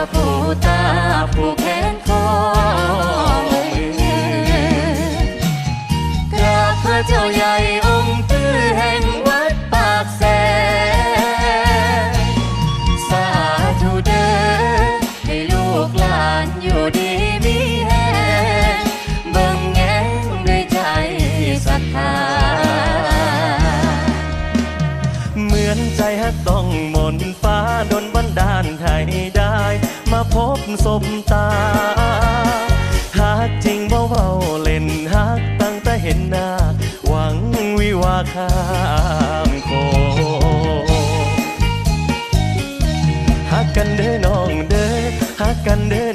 จ้าผู้ตาผู้แขนคอมือกราบพระเจ้าใหญ่องค์ตื้อแห่งวัดปากแสนสาธุเด้อให้ลูกหลานอยู่ดีมีแรงเบิ่งแงงด้วยใจศรัทธาเหมือนใจฮักต้องมนฟ้าดน พบสมตาหากจริงบ่เบาเล่นหากตั้งแต่เห็นหน้า หวังวิวาข้ามโคหากกันเด้อน้องเด้อหักกันเด้อ